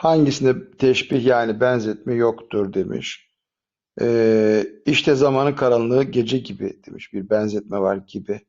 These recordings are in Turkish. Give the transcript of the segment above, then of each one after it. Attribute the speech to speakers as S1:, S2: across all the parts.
S1: Hangisinde teşbih yani benzetme yoktur demiş. Ee, işte zamanın karanlığı gece gibi demiş. Bir benzetme var gibi.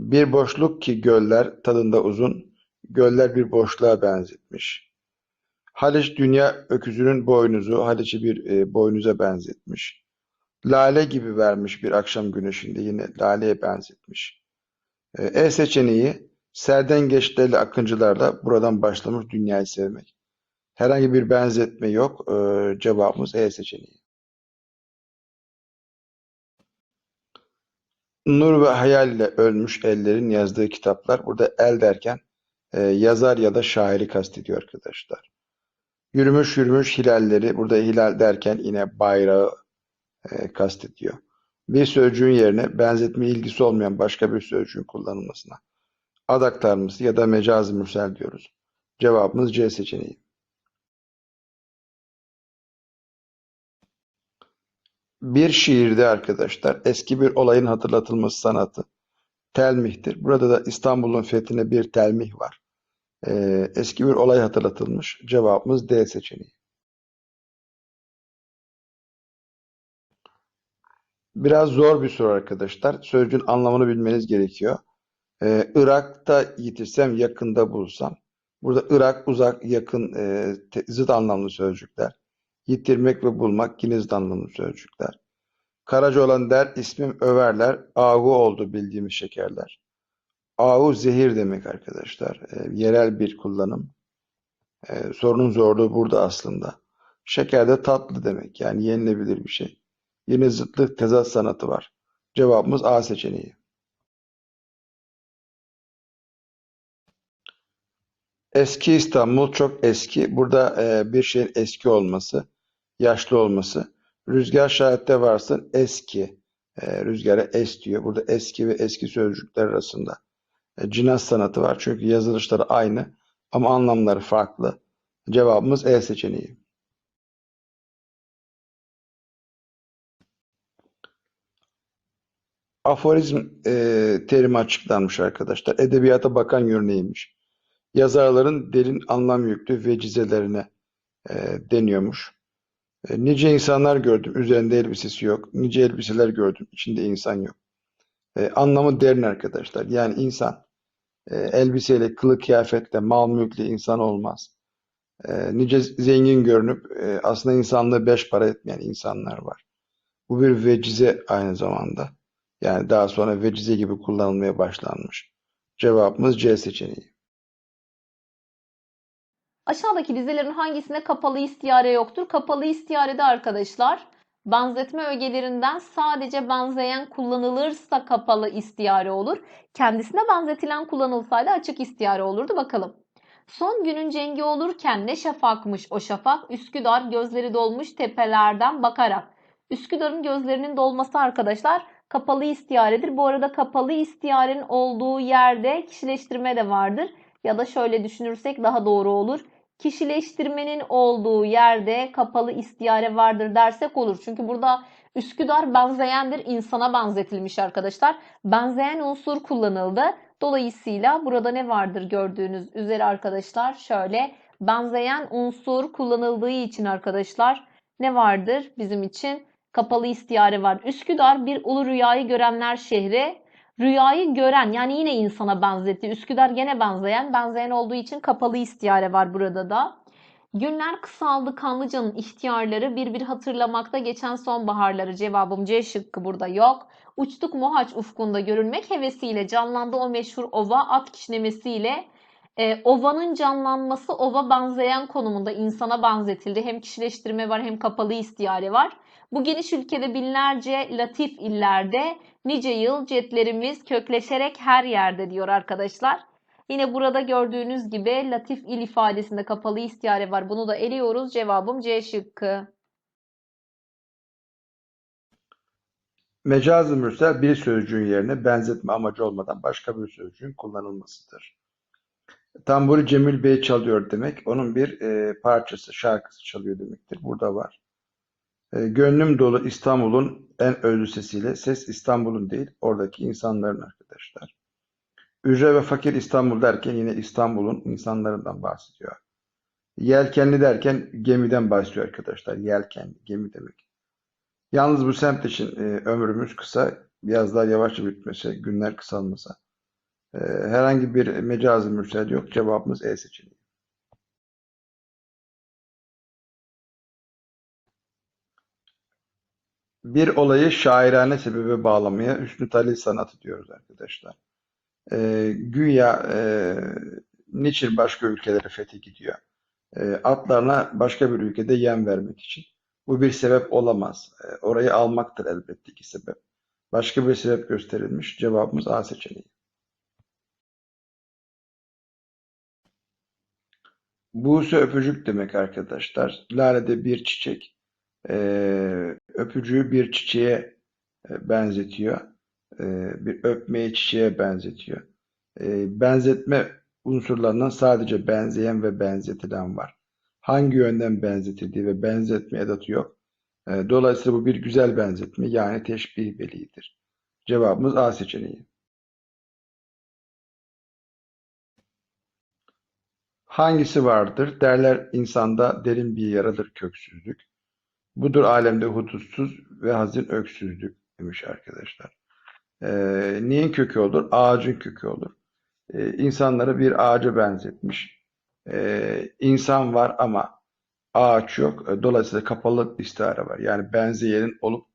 S1: Bir boşluk ki göller tadında uzun, göller bir boşluğa benzetmiş. Haliç dünya öküzünün boynuzu, Haliç'i bir e, boynuza benzetmiş. Lale gibi vermiş bir akşam güneşinde yine laleye benzetmiş. E, E seçeneği serden geçlerle akıncılarla buradan başlamış dünyayı sevmek. Herhangi bir benzetme yok. E, cevabımız E seçeneği. Nur ve hayal ile ölmüş ellerin yazdığı kitaplar. Burada el derken e, yazar ya da şairi kastediyor arkadaşlar. Yürümüş yürümüş hilalleri. Burada hilal derken yine bayrağı e, kastediyor. Bir sözcüğün yerine benzetme ilgisi olmayan başka bir sözcüğün kullanılmasına ad ya da mecaz-ı mürsel diyoruz. Cevabımız C seçeneği. Bir şiirde arkadaşlar eski bir olayın hatırlatılması sanatı telmihtir. Burada da İstanbul'un fethine bir telmih var. Ee, eski bir olay hatırlatılmış. Cevabımız D seçeneği. Biraz zor bir soru arkadaşlar. Sözcüğün anlamını bilmeniz gerekiyor. Ee, Irak'ta yitirsem yakında bulsam. Burada Irak uzak, yakın, e, zıt anlamlı sözcükler. Yitirmek ve bulmak anlamlı sözcükler. Karacaoğlan der, ismim överler. Ahu oldu bildiğimiz şekerler. Ahu zehir demek arkadaşlar. Ee, yerel bir kullanım. Ee, sorunun zorluğu burada aslında. Şeker de tatlı demek. Yani yenilebilir bir şey. Yine zıtlık tezat sanatı var. Cevabımız A seçeneği. Eski İstanbul çok eski. Burada e, bir şeyin eski olması, yaşlı olması. Rüzgar şahitte varsın eski. E, rüzgara es diyor. Burada eski ve eski sözcükler arasında e, cinas sanatı var. Çünkü yazılışları aynı ama anlamları farklı. Cevabımız E seçeneği. Aforizm e, terimi açıklanmış arkadaşlar. Edebiyata bakan yönüymüş. Yazarların derin anlam yüklü vecizelerine e, deniyormuş. E, nice insanlar gördüm, üzerinde elbisesi yok. Nice elbiseler gördüm, içinde insan yok. E, anlamı derin arkadaşlar. Yani insan e, elbiseyle, kılık kıyafetle, mal mülkle insan olmaz. E, nice zengin görünüp e, aslında insanlığı beş para etmeyen insanlar var. Bu bir vecize aynı zamanda. Yani daha sonra vecize gibi kullanılmaya başlanmış. Cevabımız C seçeneği.
S2: Aşağıdaki dizelerin hangisinde kapalı istiyare yoktur? Kapalı istiyarede arkadaşlar benzetme ögelerinden sadece benzeyen kullanılırsa kapalı istiyare olur. Kendisine benzetilen kullanılsaydı açık istiyare olurdu. Bakalım. Son günün cengi olurken ne şafakmış o şafak, Üsküdar gözleri dolmuş tepelerden bakarak. Üsküdar'ın gözlerinin dolması arkadaşlar kapalı istiyaredir. Bu arada kapalı istiyarenin olduğu yerde kişileştirme de vardır. Ya da şöyle düşünürsek daha doğru olur. Kişileştirmenin olduğu yerde kapalı istiyare vardır dersek olur. Çünkü burada Üsküdar benzeyendir, insana benzetilmiş arkadaşlar. Benzeyen unsur kullanıldı. Dolayısıyla burada ne vardır gördüğünüz üzere arkadaşlar? Şöyle benzeyen unsur kullanıldığı için arkadaşlar ne vardır bizim için? Kapalı istiyare var. Üsküdar bir ulu rüyayı görenler şehri. Rüyayı gören yani yine insana benzetti. Üsküdar gene benzeyen. Benzeyen olduğu için kapalı istiyare var burada da. Günler kısaldı Kanlıca'nın ihtiyarları bir bir hatırlamakta geçen sonbaharları cevabım C şıkkı burada yok. Uçtuk Mohaç ufkunda görünmek hevesiyle canlandı o meşhur ova at kişnemesiyle. E, ovanın canlanması ova benzeyen konumunda insana benzetildi. Hem kişileştirme var hem kapalı istiyare var. Bu geniş ülkede binlerce latif illerde nice yıl cetlerimiz kökleşerek her yerde diyor arkadaşlar. Yine burada gördüğünüz gibi latif il ifadesinde kapalı istiyare var. Bunu da eliyoruz. Cevabım C şıkkı.
S1: Mecaz-ı mürsel bir sözcüğün yerine benzetme amacı olmadan başka bir sözcüğün kullanılmasıdır. Tamburi Cemil Bey çalıyor demek, onun bir e, parçası, şarkısı çalıyor demektir. Burada var. E, gönlüm dolu İstanbul'un en özlü sesiyle, ses İstanbul'un değil, oradaki insanların arkadaşlar. Ücre ve fakir İstanbul derken yine İstanbul'un insanlarından bahsediyor. Yelkenli derken gemiden başlıyor arkadaşlar. Yelkenli, gemi demek. Yalnız bu semt için e, ömrümüz kısa, biraz daha yavaşça bitmese, günler kısalmasa. E, herhangi bir mecazi mürsel yok. Cevabımız E seçeneği. Bir olayı şairane sebebe bağlamaya Hüsnü Talil sanatı diyoruz arkadaşlar. E, güya e, niçin başka ülkelere fethi gidiyor? E, atlarına başka bir ülkede yem vermek için. Bu bir sebep olamaz. E, orayı almaktır elbette ki sebep. Başka bir sebep gösterilmiş. Cevabımız A seçeneği. Buse öpücük demek arkadaşlar. Lale'de bir çiçek. Ee, öpücüğü bir çiçeğe e, benzetiyor. Ee, bir öpmeye çiçeğe benzetiyor. Ee, benzetme unsurlarından sadece benzeyen ve benzetilen var. Hangi yönden benzetildiği ve benzetme edatı yok. Ee, dolayısıyla bu bir güzel benzetme yani teşbih beliğidir. Cevabımız A seçeneği. Hangisi vardır? Derler insanda derin bir yaradır köksüzlük. Budur alemde hudutsuz ve hazin öksüzlük demiş arkadaşlar. Ee, neyin kökü olur? Ağacın kökü olur. Ee, insanları bir ağaca benzetmiş. Ee, insan var ama ağaç yok. Ee, Dolayısıyla kapalı istihare var. Yani benzeyenin olup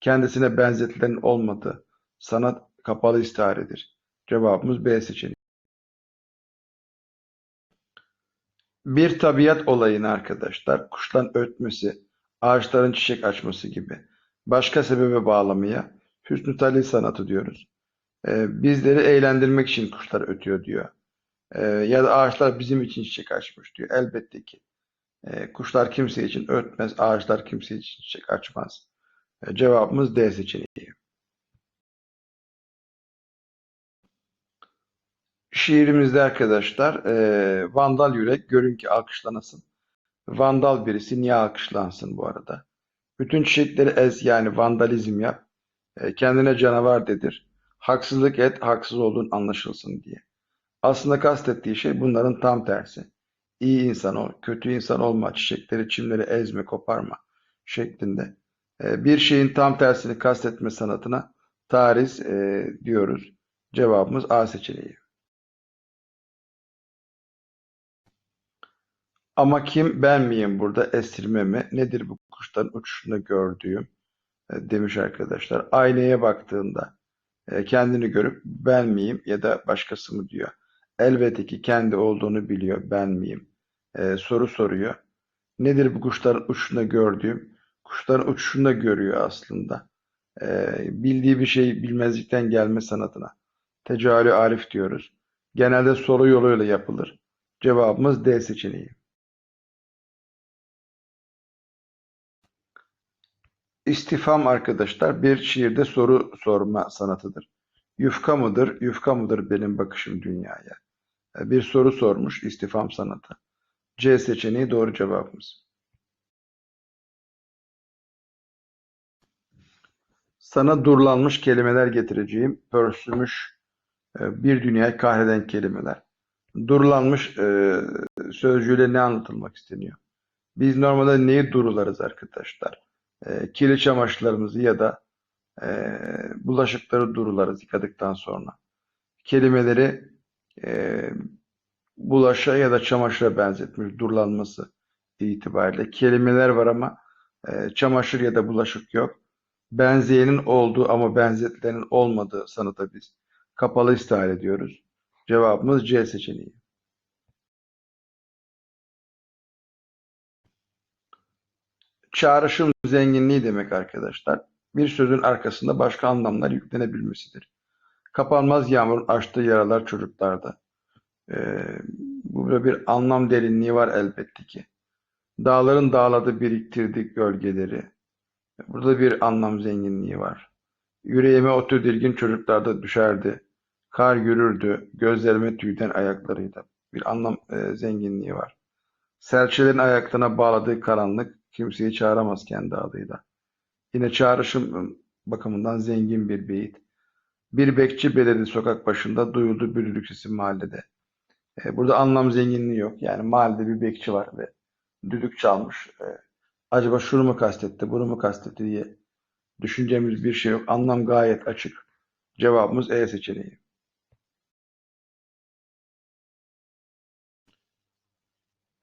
S1: kendisine benzetilenin olmadığı sanat kapalı istiharedir. Cevabımız B seçeneği. Bir tabiat olayını arkadaşlar, kuşların ötmesi, ağaçların çiçek açması gibi başka sebebe bağlamaya Hüsnü Talil sanatı diyoruz. Ee, bizleri eğlendirmek için kuşlar ötüyor diyor. Ee, ya da ağaçlar bizim için çiçek açmış diyor. Elbette ki. Ee, kuşlar kimse için ötmez, ağaçlar kimse için çiçek açmaz. Ee, cevabımız D seçeneği. Şiirimizde arkadaşlar eee, Vandal yürek görün ki alkışlanasın. Vandal birisi niye alkışlansın bu arada? Bütün çiçekleri ez yani vandalizm yap. E, kendine canavar dedir. Haksızlık et haksız olduğun anlaşılsın diye. Aslında kastettiği şey bunların tam tersi. İyi insan ol, kötü insan olma, çiçekleri, çimleri ezme, koparma şeklinde. E, bir şeyin tam tersini kastetme sanatına tariz e, diyoruz. Cevabımız A seçeneği. Ama kim ben miyim burada estirme mi? Nedir bu kuşların uçuşunda gördüğüm e, demiş arkadaşlar. Aynaya baktığında e, kendini görüp ben miyim ya da başkası mı diyor. Elbette ki kendi olduğunu biliyor ben miyim? E, soru soruyor. Nedir bu kuşların uçuşunda gördüğüm? Kuşların uçuşunda görüyor aslında. Bildiği bir şey bilmezlikten gelme sanatına. Tecahülü arif diyoruz. Genelde soru yoluyla yapılır. Cevabımız D seçeneği. İstifham arkadaşlar bir şiirde soru sorma sanatıdır. Yufka mıdır, yufka mıdır benim bakışım dünyaya? E, Bir soru sormuş istifham sanatı. C seçeneği doğru cevabımız. Sana durlanmış kelimeler getireceğim. Pörsümüş e, bir dünyayı kahreden kelimeler. Durlanmış e, sözcüğüyle ne anlatılmak isteniyor? Biz normalde neyi durularız arkadaşlar? E, kirli çamaşırlarımızı ya da e, bulaşıkları durularız yıkadıktan sonra. Kelimeleri e, bulaşığa ya da çamaşıra benzetmiş durulanması itibariyle. Kelimeler var ama e, çamaşır ya da bulaşık yok. Benzeyenin olduğu ama benzetilenin olmadığı sanata biz kapalı istihare ediyoruz. Cevabımız C seçeneği. Çağrışım zenginliği demek arkadaşlar. Bir sözün arkasında başka anlamlar yüklenebilmesidir. Kapanmaz yağmurun açtığı yaralar çocuklarda. Ee, burada bir anlam derinliği var elbette ki. Dağların dağladı biriktirdik gölgeleri. Burada bir anlam zenginliği var. Yüreğime o tedirgin çocuklarda düşerdi. Kar yürürdü, gözlerime tüyden ayaklarıyla. Bir anlam e, zenginliği var. Serçelerin ayaklarına bağladığı karanlık kimseyi çağıramaz kendi adıyla. Yine çağrışım bakımından zengin bir beyit. Bir bekçi belirdi sokak başında, duyuldu bülülük sesi mahallede. E, burada anlam zenginliği yok. Yani mahallede bir bekçi var ve düdük çalmış. E, acaba şunu mu kastetti, bunu mu kastetti diye düşüneceğimiz bir şey yok. Anlam gayet açık. Cevabımız E seçeneği.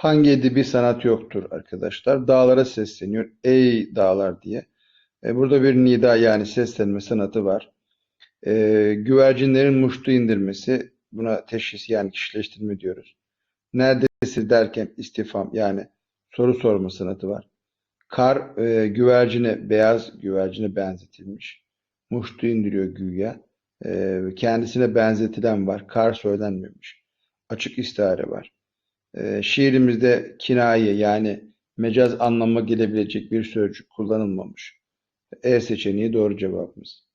S1: Hangi edebi sanat yoktur arkadaşlar? Dağlara sesleniyor. Ey dağlar diye. E, burada bir nida yani seslenme sanatı var. E, güvercinlerin muştu indirmesi buna teşhis yani kişileştirme diyoruz. Neredesin derken istifham yani soru sorma sanatı var. Kar e, güvercine beyaz güvercine benzetilmiş. Muştu indiriyor güya. E, kendisine benzetilen var. Kar söylenmemiş. Açık istihare var. E, şiirimizde kinaye yani mecaz anlama gelebilecek bir sözcük kullanılmamış. E seçeneği doğru cevabımız.